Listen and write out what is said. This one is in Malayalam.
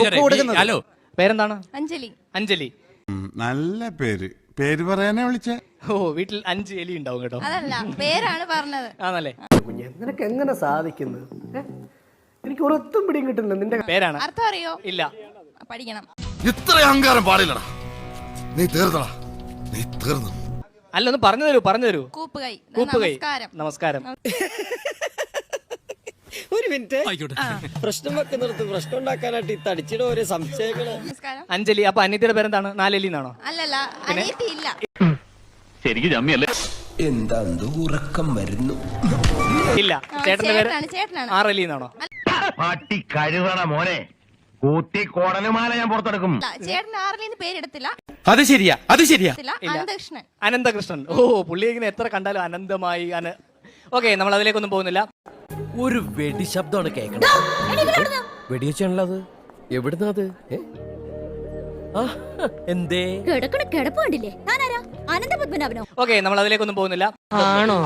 ബുക്ക് കൊടുക്കുന്നത്. ഹലോ. പേരെന്താണ്? അഞ്ജലി. അഞ്ജലി. നല്ല പേര്. പേര് പറയാനേ വിളിച്ചേ? ഓ വീട്ടിൽ അഞ്ച് എലി ഉണ്ടാവും കേട്ടോ. അതല്ല പേരാണ് പറഞ്ഞത്. ആണല്ലേ? നിനക്ക് എങ്ങനെ സാധിക്കുന്നു എനിക്ക് ഒരൊത്തും പിടിയും കിട്ടുന്നില്ല നിന്റെ പേരാണ്? അർത്ഥം അറിയോ? ഇല്ല. പഠിക്കണം. ഇത്ര അഹങ്കാരം പാടില്ലടാ. നീ തീർന്നടാ. നീ തീർന്നു. അല്ല ഒന്ന് പറഞ്ഞു തരൂ പറഞ്ഞു തരൂ കൂപ്പുകൈ. കൂപ്പുകൈ. നമസ്കാരം. നമസ്കാരം. മിനിറ്റ്. പ്രശ്നം വെക്കുന്നിടത്ത് പ്രശ്നം ഉണ്ടാക്കാനായിട്ട് ഈ തടിച്ചിട ഓരോ സംശയങ്ങൾ. നമസ്കാരം. അഞ്ജലി അപ്പൊ അനിയത്തിയുടെ പേരെന്താണ്? നാലലി എന്നാണോ അല്ലല്ല അനിയത്തി ഇല്ല എന്താ ഉറക്കം വരുന്നു? ഇല്ല. ചേട്ടന്റെ പേര് ആറലി എന്നാണോ പട്ടി കഴുകണ മോനെ. ഞാൻ പുറത്തെടുക്കും. അല്ല, ചേട്ടൻ ആറിലിന്ന് പേരെടുത്തില്ല. അത് ശരിയാ അത് ശരിയാ. അനന്തകൃഷ്ണൻ. അനന്തകൃഷ്ണൻ. ഓ പുള്ളി ഇങ്ങനെ എത്ര കണ്ടാലും അനന്തമായി അന ഓക്കെ നമ്മൾ അതിലേക്കൊന്നും പോകുന്നില്ല. ഒരു വെടി ശബ്ദമാണ് കേൾക്കുന്നത് വെടിവെച്ചാണല്ലോ അത്. എവിടുന്നാ അത്? ആ, എന്തേ? കിടക്കണ കിടപ്പ് കണ്ടില്ലേ? താനാരാ അനന്തപത്മനാഭനോ? ഓക്കെ നമ്മൾ അതിലേക്കൊന്നും പോകുന്നില്ല. ആണോ?